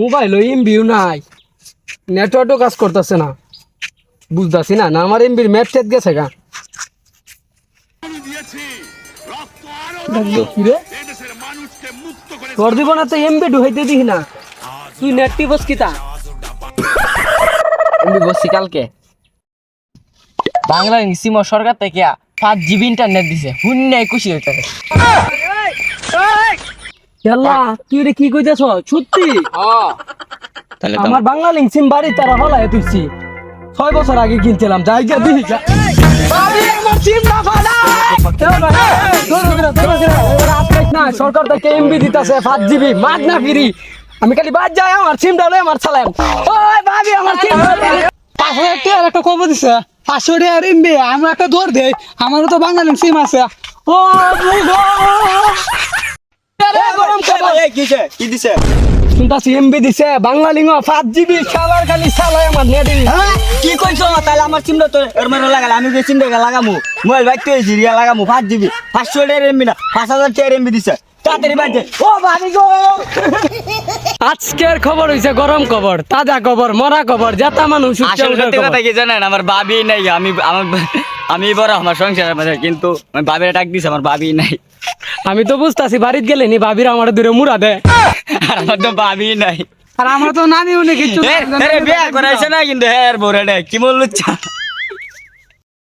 Mobile এমবিও নাই। নেটওয়ার্কও কাজ করতেছে না। বুঝতেছি না না আমার এমবির ম্যাট টেট গেছে গা। তোর না তো এমবি ঢুকাইতে দিস না। তুই নেট টিপস কিতা আমি বসছি কালকে। বাংলা সিম সরকার থেকে পাঁচ জিবি ইন্টারনেট দিছে। হুন্নে খুশি হইতে ইয়াল্লা তুই রে কি কইতেছ? সত্যি? তাহলে আমার বাংলা লিঙ্ক সিম বাড়ি তারা হলায় তুইছি। ছয় বছর আগে কিনছিলাম যাই যা সরকার থেকে এমবি দিতেছে পাঁচ জিবি মাগ না ফিরি। আমি খালি বাদ যাই আমার সিমটা লই আমার চালাম। ওই ভাবি আমার সিম পাঁচশো একটা খবর দিছে? পাঁচশো টাকার এমবি আমরা একটা দৌড় দেই। আমারও তো বাংলা সিম আছে। ও গরম খবর কি দিছে? শুনতাছি এমবি দিছে বাংলা লিঙ্গ পাঁচ জিবি খাবার খালি চালাই আমার নেট কি কইছ তাহলে আমার সিমটা তো এর মানে লাগালে আমি যে সিমটা লাগামু। মোবাইল বাইক তো জিরিয়া লাগামু পাঁচ জিবি পাঁচশো টাকার এমবি না পাঁচ হাজার টাকার এমবি দিছে। তাড়াতাড়ি বাজে ও ভাবি গো! আজকের খবর হইছে গরম খবর তাজা খবর মরা খবর যেটা মানুষ আসল কথা কি জানেন? আমার ভাবি নাই আমি আমার আমি বড় আমার সংসারের মধ্যে কিন্তু আমি ভাবির ডাক দিছে আমার ভাবি নাই। আমি তো বুঝতাছি বাড়িতে গেলে নি ভাবির আমার দূরে মুড়া দে। আর আমার তো ভাবি নাই। আর আমরা তো নামি উনি কিছু বিয়া করাইছে না। কিন্তু হ্যাঁ বোরে কি বললুচ্ছা?